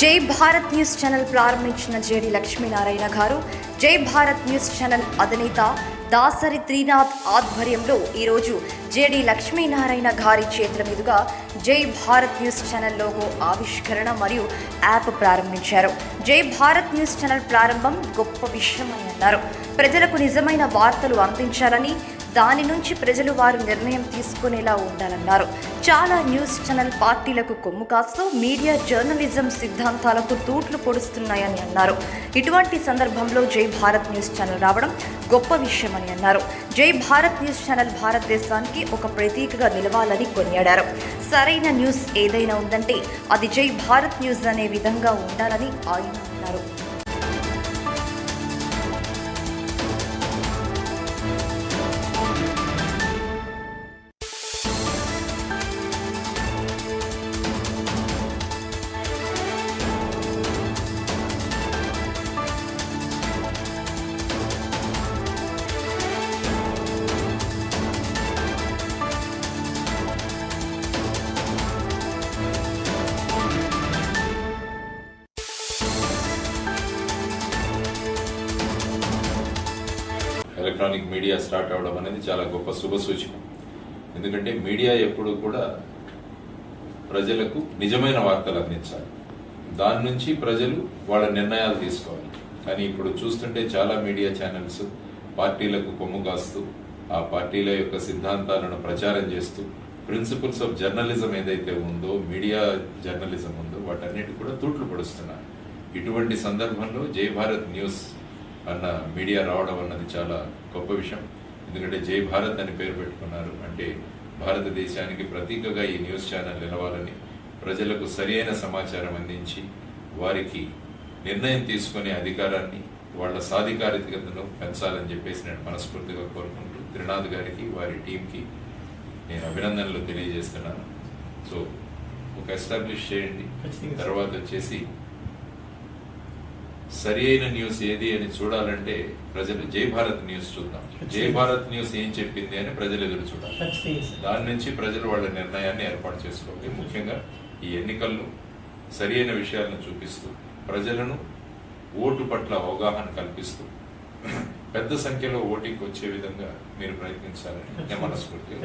జై Bharat news channel ప్రారంభించిన JD Lakshminarayana గారు జై భారత్ న్యూస్ ఛానల్ అధినేత దాసరి త్రినాథ్ ఆధ్వర్యంలో ఈరోజు జేడి లక్ష్మీనారాయణ గారి చేతుల మీదుగా జై భారత్ న్యూస్ ఛానల్ లోగో ఆవిష్కరణ మరియు యాప్ ప్రారంభించారు. జై భారత్ న్యూస్ ఛానల్ ప్రారంభం గొప్ప విషయమని అన్నారు. ప్రజలకు నిజమైన వార్తలు అందించాలని దాని నుంచి ప్రజలు వారు నిర్ణయం తీసుకునేలా ఉండాలన్నారు. చాలా న్యూస్ ఛానల్ పార్టీలకు కొమ్ము కాస్తూ మీడియా జర్నలిజం సిద్ధాంతాలకు తూట్లు పొడుస్తున్నాయని అన్నారు. ఇటువంటి సందర్భంలో జై భారత్ న్యూస్ ఛానల్ రావడం గొప్ప విషయమని అన్నారు. జై భారత్ న్యూస్ ఛానల్ భారతదేశానికి ఒక ప్రతీకగా నిలవాలని కొనియాడారు. సరైన న్యూస్ ఏదైనా ఉందంటే అది జై భారత్ న్యూస్ అనే విధంగా ఉండాలని ఆయన అన్నారు. ఎలక్ట్రానిక్ మీడియా స్టార్ట్ అవ్వడం అనేది చాలా గొప్ప శుభ సూచన. ఎందుకంటే మీడియా ఎప్పుడు కూడా ప్రజలకు నిజమైన వార్తలు అందించాలి. దాని నుంచి ప్రజలు వాళ్ళ నిర్ణయాలు తీసుకోవాలి. కానీ ఇప్పుడు చూస్తుంటే చాలా మీడియా ఛానల్స్ పార్టీలకు కొమ్ము కాస్తూ ఆ పార్టీల యొక్క సిద్ధాంతాలను ప్రచారం చేస్తూ ప్రిన్సిపల్స్ ఆఫ్ జర్నలిజం ఏదైతే ఉందో మీడియా జర్నలిజం ఉందో వాటన్నిటి కూడా తూట్లు పడుస్తున్నారు ఇటువంటి సందర్భంలో జై భారత్ న్యూస్ అన్న మీడియా రావడం అన్నది చాలా గొప్ప విషయం. ఎందుకంటే జై భారత్ అని పేరు పెట్టుకున్నారు. అంటే భారతదేశానికి ప్రతీకగా ఈ న్యూస్ ఛానల్ నిలవాలని ప్రజలకు సరియైన సమాచారం అందించి వారికి నిర్ణయం తీసుకునే అధికారాన్ని వాళ్ళ సాధికారికతను పెంచాలని చెప్పేసి నేను మనస్ఫూర్తిగా కోరుకుంటూ త్రినాథ్ గారికి వారి టీంకి నేను అభినందనలు తెలియజేస్తున్నాను. సో ఒక ఎస్టాబ్లిష్ చేయండి. ఖచ్చితంగా. తర్వాత వచ్చేసి సరి అయిన న్యూస్ ఏది అని చూడాలంటే ప్రజలు జై భారత్ న్యూస్ చూద్దాం. జై. భారత్ న్యూస్ ఏం చెప్పింది అని ప్రజలు ఎదురు చూడాలి. దాని నుంచి ప్రజలు వాళ్ళ నిర్ణయాన్ని ఏర్పాటు చేసుకోవాలి ముఖ్యంగా ఈ ఎన్నికల్లో సరి అయిన విషయాలను చూపిస్తూ ప్రజలను ఓటు పట్ల అవగాహన కల్పిస్తూ పెద్ద సంఖ్యలో ఓటింగ్ వచ్చే విధంగా మీరు ప్రయత్నించాలని నేను మనస్ఫూర్తిగా